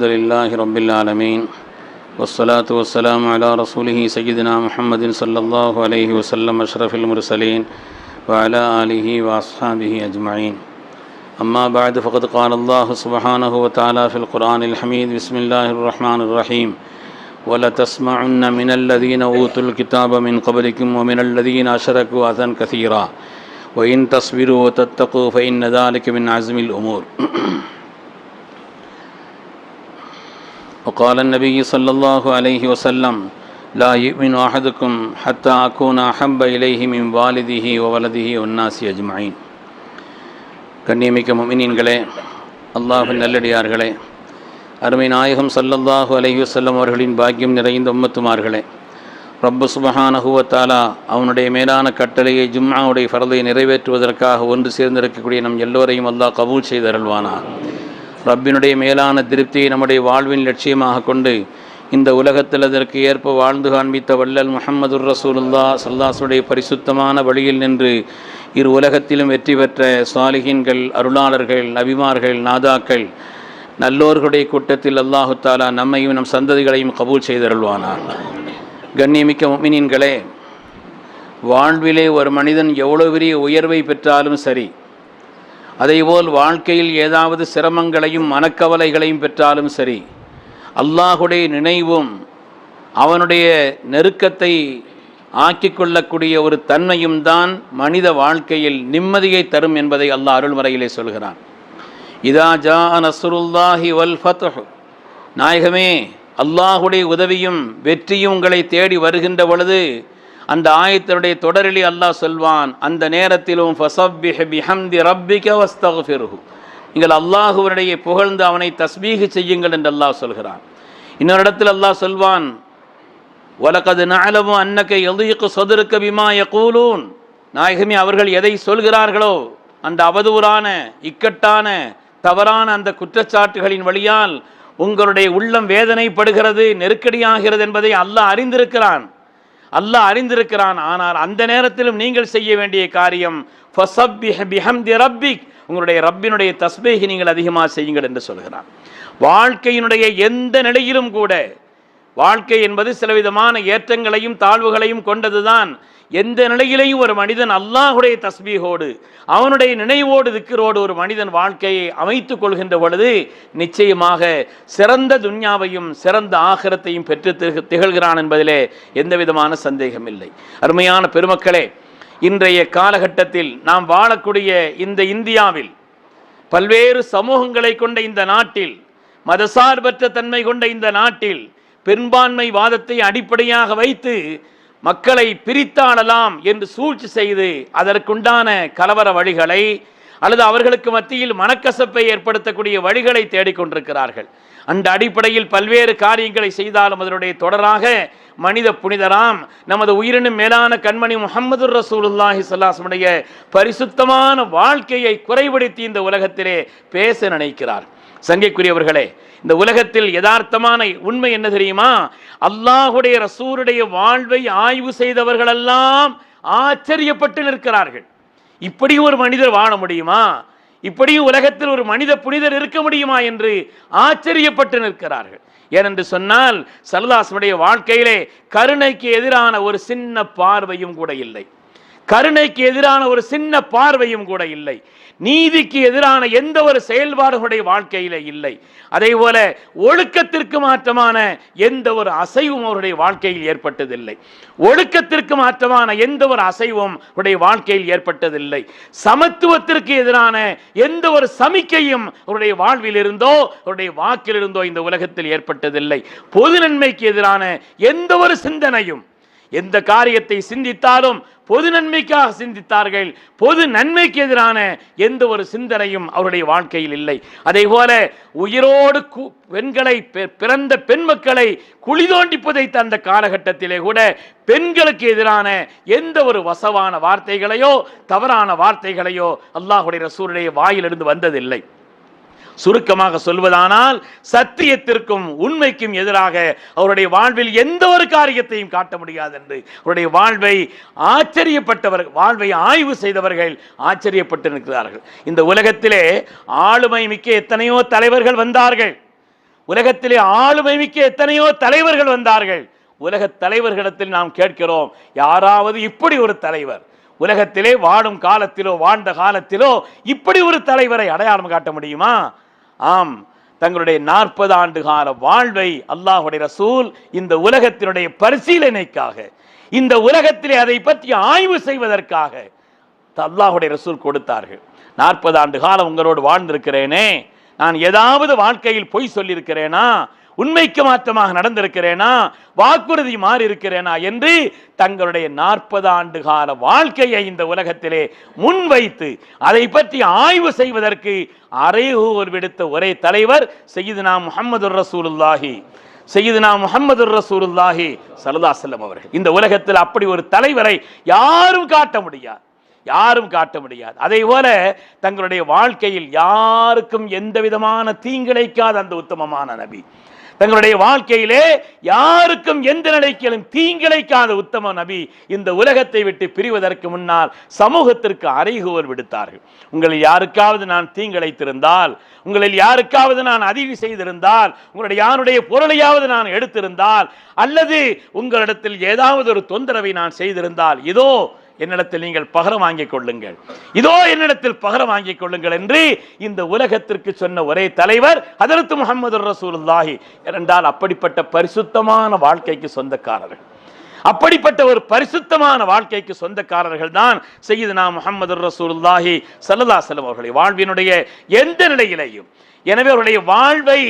الحمد لله رب العالمين والصلاة والسلام على رسوله سيدنا محمد صلى الله عليه وسلم أشرف المرسلين وعلى آله وأصحابه أجمعين. أما بعد فقد قال الله سبحانه وتعالى في القرآن الحميد بسم الله الرحمن الرحيم. ولتسمعن من الذين أوتوا الكتاب من قبلكم ومن الذين أشركوا أذى كثيرا. وإن تصبروا وتتقوا فإن ذلك من عزم الأمور وقال النبي صلى الله عليه وسلم لا يؤمن أحدكم حتى أكون أحب إليه من والده وولده والناس أجمعين கண்ணியமிக்க முமினீன்களே அல்லாஹின் நல்லடியார்களே அருமை நாயகம் சல்லல்லாஹு அலைஹி வஸல்லம் அவர்களின் பாக்கியம் நிறைந்த உம்மத்துமார்களே ரப்பு சுபஹானஹுவத்தாலா அவனுடைய மேலான கட்டளையை ஜும்மாவுடைய ஃபரதை நிறைவேற்றுவதற்காக ஒன்று சேர்ந்திருக்கக்கூடிய நம் எல்லோரையும் அல்லாஹ் கபூல் செய்தருள்வானா ரப்பினுடைய மேலான திருப்தியை நம்முடைய வாழ்வின் லட்சியமாக கொண்டு இந்த உலகத்தில் அதற்கு ஏற்ப வாழ்ந்து காண்பித்த வள்ளல் முஹம்மதுர் ரசூலுல்லா சல்லாசுடைய பரிசுத்தமான வழியில் நின்று இரு உலகத்திலும் வெற்றி பெற்ற சாலிகின்கள் அருளாளர்கள் நபிமார்கள் நாதாக்கள் நல்லோர்களுடைய கூட்டத்தில் அல்லாஹு தாலா நம்மையும் நம் சந்ததிகளையும் கபூல் செய்தருள்வானார். கண்ணியமிக்க முமினின்களே வாழ்விலே ஒரு மனிதன் எவ்வளோ பெரிய உயர்வை பெற்றாலும் சரி அதேபோல் வாழ்க்கையில் ஏதாவது சிரமங்களையும் மனக்கவலைகளையும் பெற்றாலும் சரி அல்லாஹுடைய நினைவும் அவனுடைய நெருக்கத்தை ஆக்கி கொள்ளக்கூடிய ஒரு தன்மையும் தான் மனித வாழ்க்கையில் நிம்மதியை தரும் என்பதை அல்லாஹ் அருள்முறையிலே சொல்கிறான். இதா ஜா நசுருல்லாஹி வல் ஃபத்ஹ். நாயகமே அல்லாஹுடைய உதவியும் வெற்றியும் உங்களை தேடி வருகின்ற பொழுது அந்த ஆயத்தினுடைய தொடரிலே அல்லாஹ் சொல்வான் அந்த நேரத்திலும் ஃபசப்பிஹ் பிஹம்தி ரப்பிக வஸ்தக்ஃபிருஹு நீங்கள் அல்லாஹுவனுடைய புகழ்ந்து அவனை தஸ்பீகு செய்யுங்கள் என்று அல்லாஹ் சொல்கிறான். இன்னொரு இடத்தில் அல்லாஹ் சொல்வான் வலக்கது நாளமும் அன்னக்கை எதுக்கு சொதருக்க பிமா யகூலூன். நாயகமே அவர்கள் எதை சொல்கிறார்களோ அந்த அவதூறான இக்கட்டான தவறான அந்த குற்றச்சாட்டுகளின் வழியால் உங்களுடைய உள்ளம் வேதனைப்படுகிறது நெருக்கடியாகிறது என்பதை அல்லாஹ் அறிந்திருக்கிறான். அல்லாஹ் அறிந்திருக்கிறான். ஆனால் அந்த நேரத்திலும் நீங்கள் செய்ய வேண்டிய காரியம் ரப்பிக். உங்களுடைய ரப்பினுடைய தஸ்பீகை நீங்கள் அதிகமாக செய்யுங்கள் என்று சொல்கிறான். வாழ்க்கையினுடைய எந்த நிலையிலும் கூட வாழ்க்கை என்பது சிலவிதமான ஏற்றங்களையும் தாழ்வுகளையும் கொண்டதுதான். எந்த நிலையிலையும் ஒரு மனிதன் அல்லாஹுடைய தஸ்பீகோடு அவனுடைய நினைவோடு திக்கரோடு ஒரு மனிதன் வாழ்க்கையை அமைத்துக் கொள்கின்ற பொழுது நிச்சயமாக சிறந்த துன்யாவையும் சிறந்த ஆகரத்தையும் பெற்று திக- திகழ்கிறான் என்பதிலே எந்த விதமான சந்தேகம் இல்லை அருமையான பெருமக்களே இன்றைய காலகட்டத்தில் நாம் வாழக்கூடிய இந்த இந்தியாவில் பல்வேறு சமூகங்களை கொண்ட இந்த நாட்டில் மதசார்பற்ற தன்மை கொண்ட இந்த நாட்டில் பெரும்பான்மை வாதத்தை அடிப்படையாக வைத்து மக்களை பிரித்தாளலாம் என்று சூழ்ச்சி செய்து அதற்குண்டான கலவர வழிகளை அல்லது அவர்களுக்கு மத்தியில் மனக்கசப்பை ஏற்படுத்தக்கூடிய வழிகளை தேடிக்கொண்டிருக்கிறார்கள். அந்த அடிப்படையில் பல்வேறு காரியங்களை செய்தாலும் அதனுடைய தொடராக மனித புனிதராம் நமது உயிரினும் மேலான கண்மணி முகமது ரசூலுல்லாஹி ஸல்லல்லாஹு பரிசுத்தமான வாழ்க்கையை குறைபடுத்தி இந்த உலகத்திலே பேச நினைக்கிறார். சங்கைக்குரியவர்களே இந்த உலகத்தில் யதார்த்தமான உண்மை என்ன தெரியுமா? அல்லாஹுடைய ரசூருடைய வாழ்வை ஆய்வு செய்தவர்களெல்லாம் ஆச்சரியப்பட்டு நிற்கிறார்கள். இப்படியும் ஒரு மனிதர் வாழ முடியுமா? இப்படியும் உலகத்தில் ஒரு மனித புனிதர் இருக்க முடியுமா என்று ஆச்சரியப்பட்டு நிற்கிறார்கள். ஏனென்று சொன்னால் சரதாசனுடைய வாழ்க்கையிலே கருணைக்கு எதிரான ஒரு சின்ன பார்வையும் கூட இல்லை. கருணைக்கு எதிரான ஒரு சின்ன பார்வையும் கூட இல்லை. நீதிக்கு எதிரான எந்த ஒரு செயல்பாடுகளுடைய வாழ்க்கையில இல்லை. அதே போல ஒழுக்கத்திற்கு மாற்றமான எந்த ஒரு அசைவும் அவருடைய வாழ்க்கையில் ஏற்பட்டதில்லை. ஒழுக்கத்திற்கு மாற்றமான எந்த ஒரு அசைவும் அவருடைய வாழ்க்கையில் ஏற்பட்டதில்லை. சமத்துவத்திற்கு எதிரான எந்த ஒரு சமிக்கையும் அவருடைய வாழ்வில் இருந்தோ அவருடைய வாக்கில் இருந்தோ இந்த உலகத்தில் ஏற்பட்டதில்லை. பொது நன்மைக்கு எதிரான எந்த ஒரு சிந்தனையும் எந்த காரியத்தை சிந்தித்தாலும் பொது நன்மைக்காக சிந்தித்தார்கள் பொது நன்மைக்கு எதிரான எந்த ஒரு சிந்தனையும் அவருடைய வாழ்க்கையில் இல்லை. அதே போல உயிரோடு பெண்களை பெ- பிறந்த பெண் மக்களை குழி தோண்டிப்பதை தந்த காலகட்டத்திலே கூட பெண்களுக்கு எதிரான எந்த ஒரு வசவான வார்த்தைகளையோ தவறான வார்த்தைகளையோ அல்லாஹுடைய ரசூருடைய வாயிலிருந்து வந்ததில்லை. சுருக்கமாக சொல்வதானால் சத்தியத்திற்கும் உண்மைக்கும் எதிராக அவருடைய வாழ்வில் எந்த ஒரு காரியத்தையும் காட்ட முடியாது என்று. அவருடைய வாழ்வை ஆச்சரியப்பட்டவர் வாழ்வை ஆய்வு செய்தவர்கள் ஆச்சரியப்பட்டு நிற்கிறார்கள் இந்த உலகத்திலே ஆளுமை மிக்க எத்தனையோ தலைவர்கள் வந்தார்கள். உலகத்திலே ஆளுமை மிக்க எத்தனையோ தலைவர்கள் வந்தார்கள். உலக தலைவர்களிடத்தில் நாம் கேட்கிறோம் யாராவது இப்படி ஒரு தலைவர்? உலகத்திலே வாழும் காலத்திலோ வாழ்ந்த காலத்திலோ இப்படி ஒரு தலைவரை அடையாளம் காட்ட முடியுமா? ஆம் தங்களுடைய நாற்பது ஆண்டு கால வாழ்வை அல்லாஹுடைய ரசூல் இந்த உலகத்தினுடைய பரிசீலனைக்காக இந்த உலகத்திலே அதை பற்றி ஆய்வு செய்வதற்காக அல்லாஹுடைய ரசூல் கொடுத்தார்கள். நாற்பது ஆண்டு காலம் உங்களோடு வாழ்ந்திருக்கிறேனே நான் ஏதாவது வாழ்க்கையில் பொய் சொல்லியிருக்கிறேனா உண்மைக்கு மாற்றமாக நடந்திருக்கிறேனா? வாக்குறுதி மாறி இருக்கிறேனா என்று தங்களுடைய நாற்பது ஆண்டு கால வாழ்க்கையை இந்த உலகத்திலே முன்வைத்து அதை பற்றி ஆய்வு செய்வதற்கு அறைகூர் விடுத்த ஒரே தலைவர் செய்யுதுனா முகமது ரசூலுல்லாஹி. செய்யுதுனா முகமது ரசூலுல்லாஹி செல்லம் அவர்கள். இந்த உலகத்தில் அப்படி ஒரு தலைவரை யாரும் காட்ட முடியாது. யாரும் காட்ட முடியாது. அதே போல தங்களுடைய வாழ்க்கையில் யாருக்கும் எந்த விதமான தீங்கிழைக்காத அந்த உத்தமமான நபி. தங்களுடைய வாழ்க்கையிலே யாருக்கும் எந்த நிலைக்கிலும் தீங்கிழைக்காத உத்தம நபி இந்த உலகத்தை விட்டு பிரிவதற்கு முன்னால் சமூகத்திற்கு அறைகூவல் விடுத்தார்கள். உங்களில் யாருக்காவது நான் தீங்கிழைத்திருந்தால் உங்களில் யாருக்காவது நான் அதிர்வு செய்திருந்தால் உங்களுடைய யாருடைய பொருளையாவது நான் எடுத்திருந்தால் அல்லது உங்களிடத்தில் ஏதாவது ஒரு தொந்தரவை நான் செய்திருந்தால் இதோ என்னிடத்தில் நீங்கள் பகரம் வாங்கிக் கொள்ளுங்கள். இதோ என்னிடத்தில் பகரம் வாங்கிக் கொள்ளுங்கள் என்று இந்த உலகத்திற்கு சொன்ன ஒரே தலைவர் அதற்கு முகமது ரசூலுல்லாஹி. என்றால் அப்படிப்பட்ட பரிசுத்தமான வாழ்க்கைக்கு சொந்தக்காரர்கள். அப்படிப்பட்ட ஒரு பரிசுத்தமான வாழ்க்கைக்கு சொந்தக்காரர்கள் தான் செய்யுதுனா முகமது ரசூலுல்லாஹி சல்லல்லாஹு அலைஹி அவர்களை. வாழ்வினுடைய எந்த நிலையிலையும். எனவே அவருடைய வாழ்வை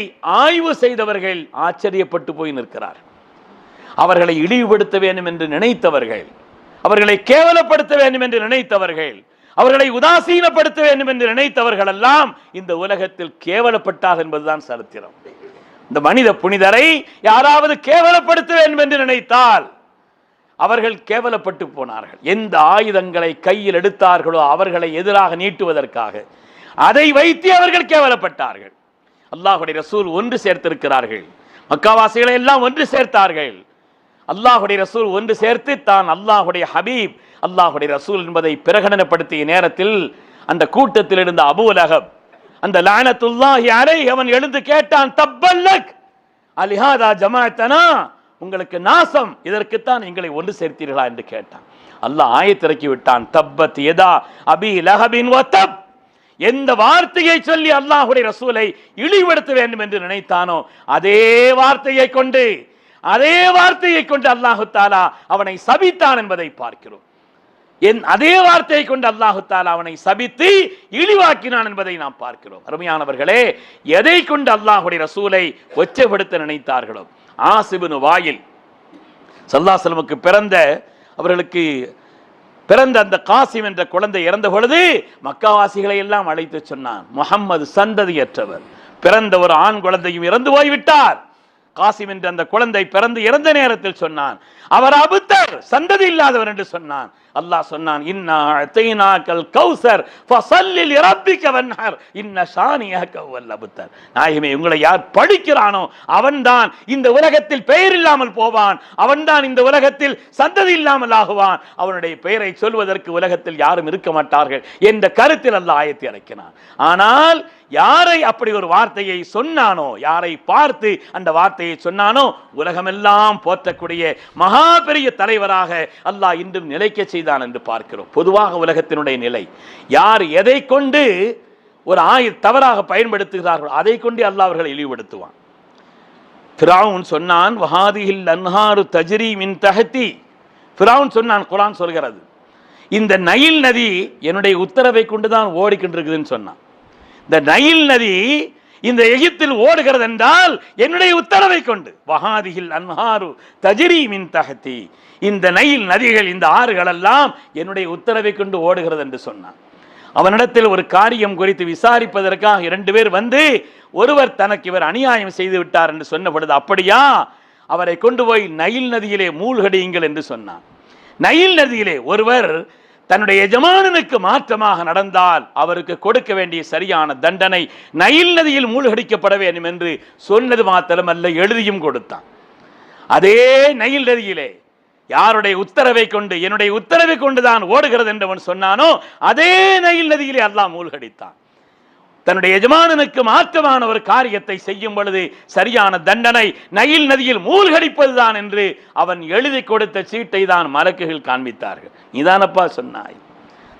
ஆய்வு செய்தவர்கள் ஆச்சரியப்பட்டு போய் நிற்கிறார் அவர்களை இழிவுபடுத்த வேண்டும் என்று நினைத்தவர்கள் அவர்களை கேவலப்படுத்த வேண்டும் என்று நினைத்தவர்கள் அவர்களை உதாசீனப்படுத்த வேண்டும் என்று நினைத்தவர்கள் எல்லாம் இந்த உலகத்தில் கேவலப்பட்டார் என்பதுதான் சரித்திரம். இந்த மனித புனிதரை யாராவது கேவலப்படுத்த வேண்டும் என்று நினைத்தால் அவர்கள் கேவலப்பட்டு போனார்கள். எந்த ஆயுதங்களை கையில் எடுத்தார்களோ அவர்களை எதிராக நீட்டுவதற்காக. அதை வைத்து அவர்கள் கேவலப்பட்டார்கள். அல்லாஹுடைய ரசூல் ஒன்று சேர்த்திருக்கிறார்கள். மக்காவாசிகளை எல்லாம் ஒன்று சேர்த்தார்கள். அல்லாஹுடைய ரசூல் ஒன்று சேர்த்து தான் அல்லாஹுடைய ஹபீப். அல்லாஹுடைய ரசூல் என்பதை பிரகடனப்படுத்திய நேரத்தில் அந்த கூட்டத்தில் இருந்த அபூலகப் அந்த லானத்துல்லாஹி அலை அவன் எழுந்து கேட்டான் தப்பல்லக் அலிஹாதா ஜமாத்தனா உங்களுக்கு நாசம் இதற்குத்தான் எங்களை ஒன்று சேர்த்தீர்களா? என்று கேட்டான். அல்லாஹ் ஆயத்திறக்கி விட்டான் தப்பத் எதா அபி லஹபின் வத்தப் எந்த வார்த்தையை சொல்லி அல்லாஹுடைய ரசூலை இழிவுபடுத்த வேண்டும் என்று நினைத்தானோ அதே வார்த்தையை கொண்டு அதே வார்த்தையை கொண்டு அல்லாஹு தாலா அவனை சபித்தான் என்பதை பார்க்கிறோம். என் அதே வார்த்தையை கொண்டு அல்லாஹு தாலா அவனை சபித்து இழிவாக்கினான் என்பதை நாம் பார்க்கிறோம். அருமையானவர்களே எதை கொண்டு அல்லாஹுடைய ரசூலை ஒச்சப்படுத்த நினைத்தார்களோ ஆசிபுனு வாயில் சல்லாசலமுக்கு பிறந்த அவர்களுக்கு பிறந்த அந்த காசிம் என்ற குழந்தை இறந்த பொழுது மக்காவாசிகளை எல்லாம் அழைத்து சொன்னான். முகம்மது சந்ததியற்றவர். பிறந்த ஒரு ஆண் குழந்தையும் இறந்து போய்விட்டார். காசிம் என்ற அந்த குழந்தை பிறந்து இறந்த நேரத்தில் சொன்னான். அவர் அபுத்தர் சந்ததி இல்லாதவர் என்று சொன்னான். அல்லாஹ் சொன்னான் இன்னா கௌசர் ஃபசல்லில் ரப்பிக வன்ஹர் இன்ன ஷானியக வல் அபுத்தர். நாயகமே உங்களை யார் படிக்கிறானோ அவன்தான் இந்த உலகத்தில் பெயர் இல்லாமல் போவான். அவன்தான் இந்த உலகத்தில் சந்ததி இல்லாமல் ஆகுவான். அவனுடைய பெயரை சொல்வதற்கு உலகத்தில் யாரும் இருக்க மாட்டார்கள் என்ற கருத்தில் அல்லாஹ் ஆயத்தை இறக்கினான் ஆனால் யாரை அப்படி ஒரு வார்த்தையை சொன்னானோ யாரை பார்த்து அந்த வார்த்தையை சொன்னானோ உலகமெல்லாம் போற்றக்கூடிய மகா பெரிய தலைவராக அல்லாஹ் இன்றும் நிலைக்க செய்தான் என்று பார்க்கிறோம். பொதுவாக உலகத்தினுடைய நிலை யார் எதை கொண்டு ஒரு ஆய தவறாக பயன்படுத்துகிறார்கள் அதை கொண்டு அல்லாஹ் அவர்களை இழிவுபடுத்துவான். ஃபிராவுன் சொன்னான் வஹாதிஹில் அன்ஹாரு தஜ்ரி மின் தஹத்தி ஃபிராவுன் சொன்னான் குரான் சொல்கிறது இந்த நயில் நதி என்னுடைய உத்தரவை கொண்டு தான் ஓடிக்கின்றிருக்குதுன்னு சொன்னான். இந்த நைல் நதி இந்த எகிப்தில் ஓடுகிறது என்றால் என்னுடைய உத்தரவை கொண்டு. வஹாதிகில் அன்ஹாரு தஜிரி மின் தகத்தி இந்த நைல் நதிகள் இந்த ஆறுகள் எல்லாம் என்னுடைய உத்தரவை கொண்டு ஓடுகிறது என்று சொன்னான். அவனிடத்தில் ஒரு காரியம் குறித்து விசாரிப்பதற்காக இரண்டு பேர் வந்து ஒருவர் தனக்கு இவர் அநியாயம் செய்து விட்டார் என்று சொன்னபொழுது அப்படியா? அவரை கொண்டு போய் நைல் நதியிலே மூழ்கடியுங்கள் என்று சொன்னான். நைல் நதியிலே ஒருவர் தன்னுடைய எஜமானனுக்கு மாற்றமாக நடந்தால் அவருக்கு கொடுக்க வேண்டிய சரியான தண்டனை நைல் நதியில் மூழ்கடிக்கப்பட வேண்டும் என்று சொன்னது மாத்திரமல்ல எழுதியும் கொடுத்தான். அதே நைல் நதியிலே யாருடைய உத்தரவை கொண்டு என்னுடைய உத்தரவை கொண்டுதான் ஓடுகிறது என்று அவன் சொன்னானோ அதே நைல் நதியிலே அல்லாஹ் மூழ்கடித்தான். தன்னுடைய எஜமானனுக்கு மாற்றமான ஒரு காரியத்தை செய்யும் பொழுது சரியான தண்டனை நயில் நதியில் மூழ்கடிப்பதுதான் என்று அவன் எழுதி கொடுத்த சீட்டை தான் மலக்குகள் காண்பித்தார்கள். நீதானப்பா சொன்னாய்.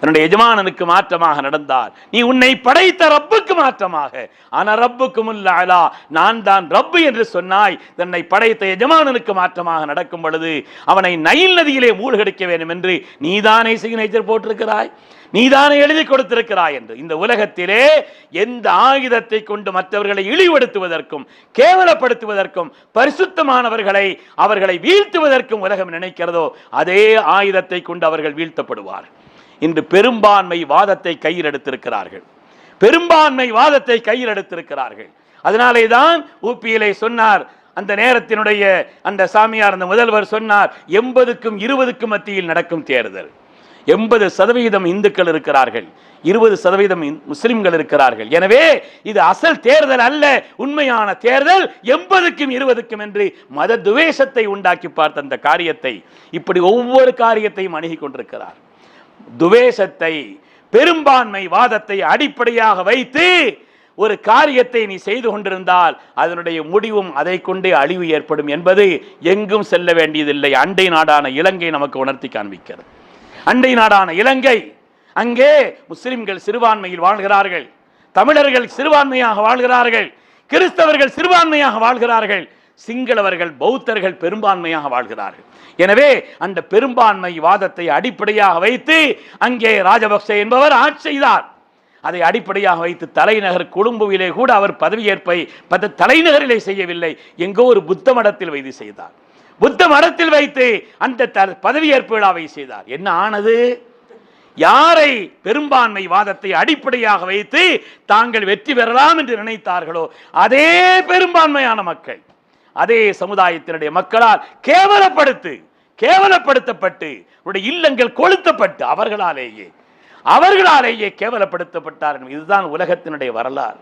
தன்னுடைய எஜமானனுக்கு மாற்றமாக நடந்தார். நீ உன்னை படைத்த ரப்புக்கு மாற்றமாக. ஆனா ரப்புக்கு முல்லாலா நான் தான் ரப்பு என்று சொன்னாய். தன்னை படைத்த எஜமானனுக்கு மாற்றமாக நடக்கும் பொழுது அவனை நயில் நதியிலே மூழ்கடிக்க வேண்டும் என்று நீதானே சிக்னேச்சர் போட்டிருக்கிறாய்? நீதானே எழுதி கொடுத்திருக்கிறாய் என்று. இந்த உலகத்திலே எந்த ஆயுதத்தை கொண்டு மற்றவர்களை இழிவுபடுத்துவதற்கும் கேவலப்படுத்துவதற்கும் பரிசுத்தமானவர்களை அவர்களை வீழ்த்துவதற்கும் உலகம் நினைக்கிறதோ அதே ஆயுதத்தை கொண்டு அவர்கள் வீழ்த்தப்படுவார் இன்று பெரும்பான்மை வாதத்தை கையில் எடுத்திருக்கிறார்கள். பெரும்பான்மை வாதத்தை கையில் எடுத்திருக்கிறார்கள். அதனாலே தான் ஊப்பியிலே சொன்னார் அந்த நேரத்தினுடைய அந்த சாமியார் அந்த முதல்வர் சொன்னார் எண்பதுக்கும் இருபதுக்கும் மத்தியில் நடக்கும் தேர்தல். எண்பது சதவிகிதம் இந்துக்கள் இருக்கிறார்கள் இருபது சதவீதம் இந்~ முஸ்லிம்கள் இருக்கிறார்கள். எனவே இது அசல் தேர்தல் அல்ல உண்மையான தேர்தல் எண்பதுக்கும் இருபதுக்கும் என்று மத துவேஷத்தை உண்டாக்கி பார்த்த அந்த காரியத்தை இப்படி ஒவ்வொரு காரியத்தையும் அணுகி கொண்டிருக்கிறார். துவேஷத்தை பெரும்பான்மை வாதத்தை அடிப்படையாக வைத்து ஒரு காரியத்தை நீ செய்து கொண்டிருந்தால் அதனுடைய முடிவும் அதை கொண்டே அழிவு ஏற்படும் என்பது எங்கும் செல்ல வேண்டியதில்லை. அண்டை நாடான இலங்கை நமக்கு உணர்த்தி காண்பிக்கிறது. அண்டை நாடான இலங்கை அங்கே முஸ்லிம்கள் சிறுபான்மையில் வாழ்கிறார்கள். தமிழர்கள் சிறுபான்மையாக வாழ்கிறார்கள். கிறிஸ்தவர்கள் சிறுபான்மையாக வாழ்கிறார்கள். சிங்களவர்கள் பௌத்தர்கள் பெரும்பான்மையாக வாழ்கிறார்கள். எனவே அந்த பெரும்பான்மை வாதத்தை அடிப்படையாக வைத்து அங்கே ராஜபக்சே என்பவர் ஆட்சி செய்தார். அதை அடிப்படையாக வைத்து தலைநகர் கொழும்புவிலே கூட அவர் பதவியேற்பை பத தலைநகரிலே செய்யவில்லை. எங்கோ ஒரு புத்த மடத்தில் வைத்து செய்தார். புத்த மடத்தில் வைத்து அந்த த- பதவியேற்பு விழாவை செய்தார். என்ன ஆனது? யாரை பெரும்பான்மை வாதத்தை அடிப்படையாக வைத்து தாங்கள் வெற்றி பெறலாம் என்று நினைத்தார்களோ அதே பெரும்பான்மையான மக்கள். அதே சமுதாயத்தினுடைய மக்களால் கேவலப்படுத்து கேவலப்படுத்தப்பட்டு உடைய இல்லங்கள் கொளுத்தப்பட்டு அவர்களாலேயே அவர்களாலேயே கேவலப்படுத்தப்பட்டார்கள். இதுதான் உலகத்தினுடைய வரலாறு.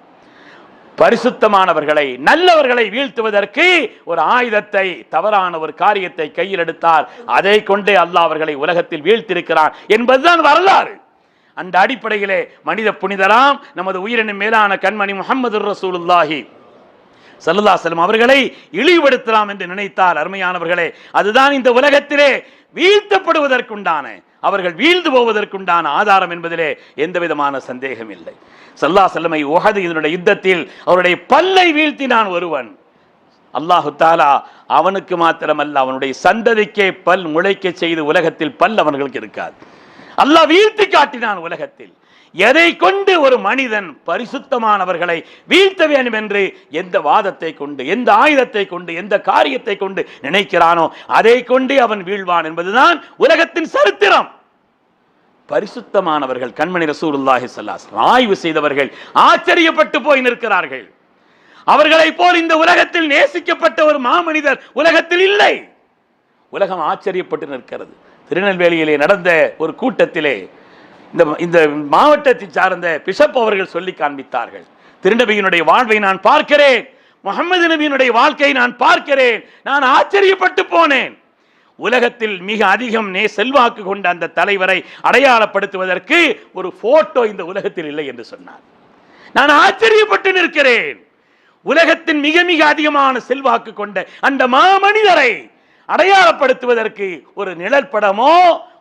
பரிசுத்தமானவர்களை நல்லவர்களை வீழ்த்துவதற்கு ஒரு ஆயுதத்தை தவறான ஒரு காரியத்தை கையில் எடுத்தால் அதை கொண்டே அல்லாஹ் அவர்களை உலகத்தில் வீழ்த்திருக்கிறான் என்பதுதான் வரலாறு. அந்த அடிப்படையிலே மனித புனிதராம் நமது உயிரினும் மேலான கண்மணி முகமது ரசூலுல்லாஹி சல்லல்லாஹு அவர்களை இழிவுபடுத்தலாம் என்று நினைத்தால் அருமையானவர்களே. அதுதான் இந்த உலகத்திலே வீழ்த்தப்படுவதற்குண்டான அவர்கள் வீழ்ந்து போவதற்குண்டான ஆதாரம் என்பதிலே எந்த விதமான சந்தேகம் இல்லை சல்லா செல்லமை உகது இதனுடைய யுத்தத்தில் அவருடைய பல்லை வீழ்த்தினான் ஒருவன். அல்லாஹு தாலா அவனுக்கு மாத்திரமல்ல அவனுடைய சந்ததிக்கே பல் முளைக்க செய்து உலகத்தில் பல் அவர்களுக்கு இருக்காது. அல்லாஹ் வீழ்த்தி காட்டினான் உலகத்தில். எதை கொண்டு ஒரு மனிதன் பரிசுத்தமானவர்களை வீழ்த்த வேண்டும் என்று எந்த வாதத்தை கொண்டு எந்த ஆயுதத்தை கொண்டு எந்த காரியத்தை கொண்டு நினைக்கிறானோ அதை கொண்டு அவன் வீழ்வான் என்பதுதான் உலகத்தின் சரித்திரம். பரிசுத்தமானவர்கள் கண்மணி ரசூலுல்லாஹி சல்லாஸ் ஆய்வு செய்தவர்கள் ஆச்சரியப்பட்டு போய் நிற்கிறார்கள். அவர்களைப் போல் இந்த உலகத்தில் நேசிக்கப்பட்ட ஒரு மாமனிதர் உலகத்தில் இல்லை. உலகம் ஆச்சரியப்பட்டு நிற்கிறது. திருநெல்வேலியிலே நடந்த ஒரு கூட்டத்திலே இந்த இந்த மாவட்டத்தை சார்ந்த பிஷப் அவர்கள் சொல்லி காண்பித்தார்கள். திருநபியினுடைய வாழ்வை நான் பார்க்கிறேன். முகமது நபியினுடைய வாழ்க்கையை நான் பார்க்கிறேன். நான் ஆச்சரியப்பட்டு போனேன். உலகத்தில் மிக அதிகம் நே செல்வாக்கு கொண்ட அந்த தலைவரை அடையாளப்படுத்துவதற்கு ஒரு போட்டோ இந்த உலகத்தில் இல்லை என்று சொன்னார். நான் ஆச்சரியப்பட்டு நிற்கிறேன். உலகத்தின் மிக மிக அதிகமான செல்வாக்கு கொண்ட அந்த மாமனிதரை அடையாளப்படுத்துவதற்கு ஒரு நிழற்படமோ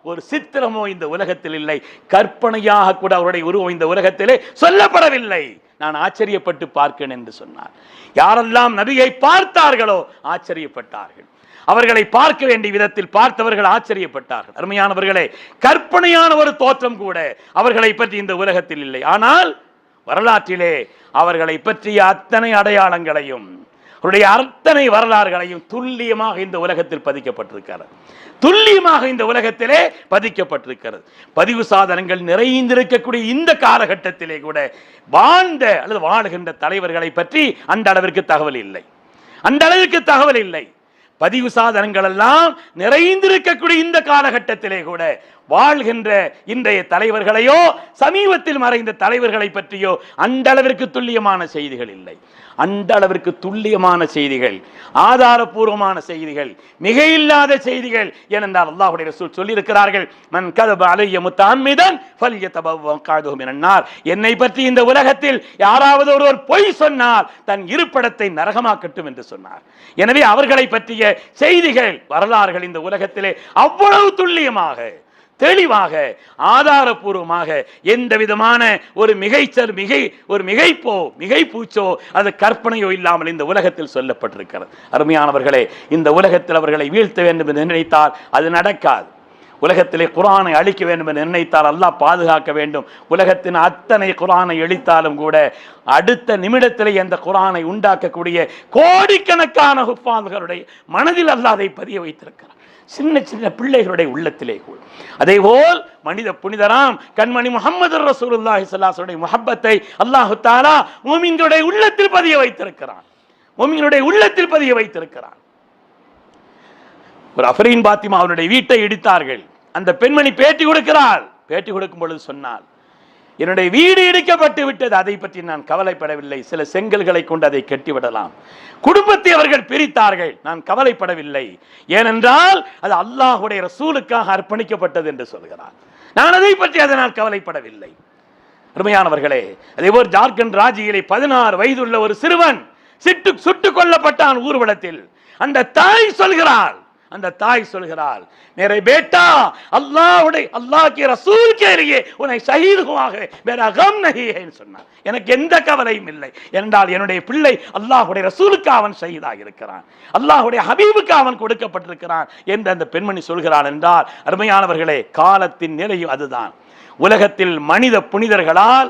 ஒரு சித்திரமோ இந்த உலகத்தில் இல்லை. கற்பனையாக கூட அவருடைய உருவம் இந்த உலகத்திலே சொல்லப்படவில்லை. நான் ஆச்சரியப்பட்டு பார்க்கிறேன் என்று சொன்னார். யாரெல்லாம் நபியை பார்த்தார்களோ ஆச்சரியப்பட்டார்கள். அவர்களை பார்க்க வேண்டிய விதத்தில் பார்த்தவர்கள் ஆச்சரியப்பட்டார்கள். அருமையானவர்களே கற்பனையான ஒரு தோற்றம் கூட அவர்களை பற்றி இந்த உலகத்தில் இல்லை. ஆனால் வரலாற்றிலே அவர்களை பற்றிய அத்தனை அடையாளங்களையும் அவருடைய அர்த்தனை வரலாறுகளையும் துல்லியமாக இந்த உலகத்தில் பதிக்கப்பட்டிருக்கிறது. துல்லியமாக இந்த உலகத்திலே பதிக்கப்பட்டிருக்கிறது. பதிவு சாதனங்கள் நிறைந்திருக்கக்கூடிய இந்த காலகட்டத்திலே கூட வாழ்ந்த அல்லது வாழுகின்ற தலைவர்களை பற்றி அந்த அளவிற்கு தகவல் இல்லை. அந்த அளவிற்கு தகவல் இல்லை. பதிவு சாதனங்கள் எல்லாம் நிறைந்திருக்கக்கூடிய இந்த காலகட்டத்திலே கூட வாழ்கின்ற இன்றைய தலைவர்களையோ சமீபத்தில் மறைந்த தலைவர்களை பற்றியோ அந்த அளவிற்கு துல்லியமான செய்திகள் இல்லை. அந்த அளவிற்கு துல்லியமான செய்திகள் ஆதாரபூர்வமான செய்திகள் மிக இல்லாத செய்திகள் ஏனென்றால் அல்லாஹுடைய ரசூல் சொல்லியிருக்கிறார்கள் மன் கதப அலைய முத்தாமிதன் காதுகும் என்னை பற்றி இந்த உலகத்தில் யாராவது ஒருவர் பொய் சொன்னால் தன் இருப்பிடத்தை நரகமாக்கட்டும் என்று சொன்னார். எனவே அவர்களை பற்றிய செய்திகள் வரலாறுகள் இந்த உலகத்திலே அவ்வளவு துல்லியமாக தெளிவாக ஆதாரபூர்வமாக எந்த விதமான ஒரு மிகைச்சல் மிகை ஒரு மிகைப்போ மிகைப்பூச்சோ அது கற்பனையோ இல்லாமல் இந்த உலகத்தில் சொல்லப்பட்டிருக்கிறது. அருமையானவர்களே இந்த உலகத்தில் அவர்களை வீழ்த்த வேண்டும் என்று நினைத்தால் அது நடக்காது. உலகத்திலே குரானை அழிக்க வேண்டும் என்று நிர்ணயித்தால் அல்லாஹ் பாதுகாக்க வேண்டும். உலகத்தின் அத்தனை குரானை எழித்தாலும் கூட அடுத்த நிமிடத்திலே அந்த குரானை உண்டாக்கக்கூடிய கோடிக்கணக்கான ஹுஃபாதுகளுடைய மனதில் அல்லாஹ் அதை பதிய வைத்திருக்கிறார் சின்ன சின்ன பிள்ளைகளுடைய உள்ளத்திலே கூட. அதே போல் மனித புனிதராம் கண்மணி முகமது ரசூலுல்லாஹி சல்லாசுடைய முஹப்பத்தை அல்லாஹு தாலா மோமின்களுடைய உள்ளத்தில் பதிய வைத்திருக்கிறான். மோமின்களுடைய உள்ளத்தில் பதிய வைத்திருக்கிறான். ஒரு அஃபரீன் பாத்திமா அவனுடைய வீட்டை இடித்தார்கள். அந்த பெண்மணி பேட்டி கொடுக்கிறாள். பேட்டி கொடுக்கும் பொழுது சொன்னாள் என்னுடைய வீடு இடிக்கப்பட்டு விட்டது. அதை பற்றி நான் கவலைப்படவில்லை. சில செங்கல்களை கொண்டு அதை கட்டிவிடலாம். குடும்பத்தை அவர்கள் பிரித்தார்கள். நான் கவலைப்படவில்லை. ஏனென்றால் அது அல்லாஹுடைய ரசூலுக்காக அர்ப்பணிக்கப்பட்டது என்று சொல்கிறார். நான் அதை பற்றி அதை நான் கவலைப்படவில்லை. அருமையானவர்களே அதேபோல் ஜார்க்கண்ட் ராஜியிலே பதினாறு வயதுள்ள ஒரு சிறுவன் சிட்டு சுட்டுக் கொல்லப்பட்டான் ஊர்வலத்தில். அந்த தாய் சொல்கிறாள் அந்த தாய் சொல்கிறாள் மேரே பேட்டா அல்லாஹ்வுடைய அல்லாஹ் கே ரசூல் கே லியே உன்னை ஷஹீதுவாக மேரா கம் நஹி ஹைன்னு சொன்னான் எனக்கு எந்த கவலையும் இல்லை. என்றால் என்னுடைய பிள்ளை அல்லாஹ்வுடைய ரசூலுக்கு அவன் ஷஹீதாக இருக்கிறான். அல்லாஹ்வுடைய ஹபீபுக்கு அவன் கொடுக்கப்பட்டிருக்கிறான் என்று அந்த பெண்மணி சொல்கிறாள் என்றால் அருமையானவர்களே காலத்தின் நிலையும் அதுதான். உலகத்தில் மனித புனிதர்களால்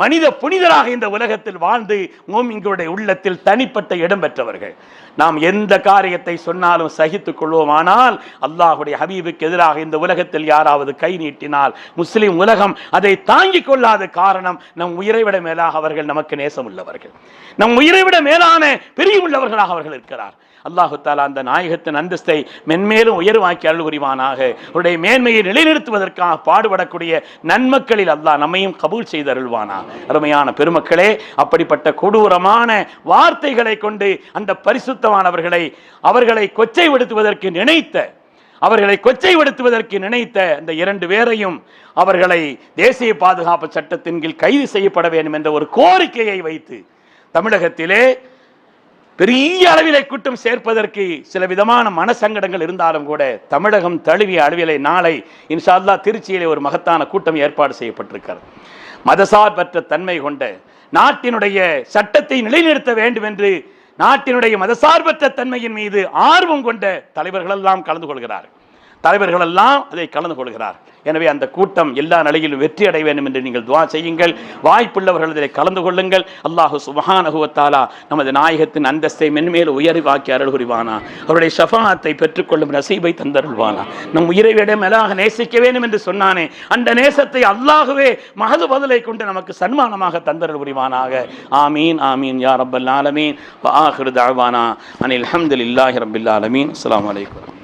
மனித புனிதராக இந்த உலகத்தில் வாழ்ந்து மோமிங்களுடைய உள்ளத்தில் தனிப்பட்ட இடம் பெற்றவர்கள். நாம் எந்த காரியத்தை சொன்னாலும் சகித்துக் கொள்வோமானால் அல்லாஹுடைய ஹபீபுக்கு எதிராக இந்த உலகத்தில் யாராவது கை நீட்டினால் முஸ்லிம் உலகம் அதை தாங்கிக் கொள்ளாத காரணம் நம் உயிரைவிட மேலாக அவர்கள் நமக்கு நேசம் உள்ளவர்கள் நம் உயிரை விட மேலான பிரிவுள்ளவர்களாக அவர்கள் இருக்கிறார். அல்லாஹு தாலா அந்த நாயகத்தின் அந்தஸ்தை மென்மேலும் உயர்வாக்கி அருள் புரிவானாக அவருடைய மேன்மையை நிலைநிறுத்துவதற்காக பாடுபடக்கூடிய நன்மக்களில் அல்லாஹ் நம்மையும் கபூல் செய்து அருள்வானா அருமையான பெருமக்களே அப்படிப்பட்ட கொடூரமான வார்த்தைகளை கொண்டு அந்த பரிசுத்தமானவர்களை அவர்களை கொச்சைப்படுத்துவதற்கு நினைத்த அவர்களை கொச்சைப்படுத்துவதற்கு நினைத்த அந்த இரண்டு பேரையும் அவர்களை தேசிய பாதுகாப்பு சட்டத்தின் கீழ் கைது செய்யப்பட வேண்டும் என்ற ஒரு கோரிக்கையை வைத்து தமிழகத்திலே பெரிய அளவிலே கூட்டம் சேர்ப்பதற்கு சில விதமான மனசங்கடங்கள் இருந்தாலும் கூட தமிழகம் தழுவிய அளவிலே நாளை இன்ஷா அல்லாஹ் திருச்சியிலே ஒரு மகத்தான கூட்டம் ஏற்பாடு செய்யப்பட்டிருக்கிறது. மதசார்பற்ற தன்மை கொண்ட நாட்டினுடைய சட்டத்தை நிலைநிறுத்த வேண்டும் என்று நாட்டினுடைய மதசார்பற்ற தன்மையின் மீது ஆர்வம் கொண்ட தலைவர்களெல்லாம் கலந்து கொள்கிறார்கள். தலைவர்கள் எல்லாம் அதை கலந்து கொள்கிறார். எனவே அந்த கூட்டம் எல்லா நிலையிலும் வெற்றி அடைய வேண்டும் என்று நீங்கள் துவா செய்யுங்கள். வாய்ப்புள்ளவர்கள் இதில் கலந்து கொள்ளுங்கள். அல்லாஹு சுபஹானகுவத்தாலா நமது நாயகத்தின் அந்தஸ்தை மென்மேல் உயர்வாக்கி அருள் புரிவானா அவருடைய ஷஃபாத்தை பெற்றுக்கொள்ளும் நசீபை தந்தருள்வானா. நம் உயிரை விட மேலாக நேசிக்க வேண்டும் என்று சொன்னானே. அந்த நேசத்தை அல்லாஹுவே மகது பதிலை கொண்டு நமக்கு சன்மானமாக தந்தருள் புரிவானாக ஆமீன் ஆமீன் யா ரப்பல் ஆலமீன். ஆஹிரு தாழ்வானா அனில் அஹமதுல்லாஹி ரப்பில் ஆலமீன். அஸ்ஸலாமு அலைக்கும்.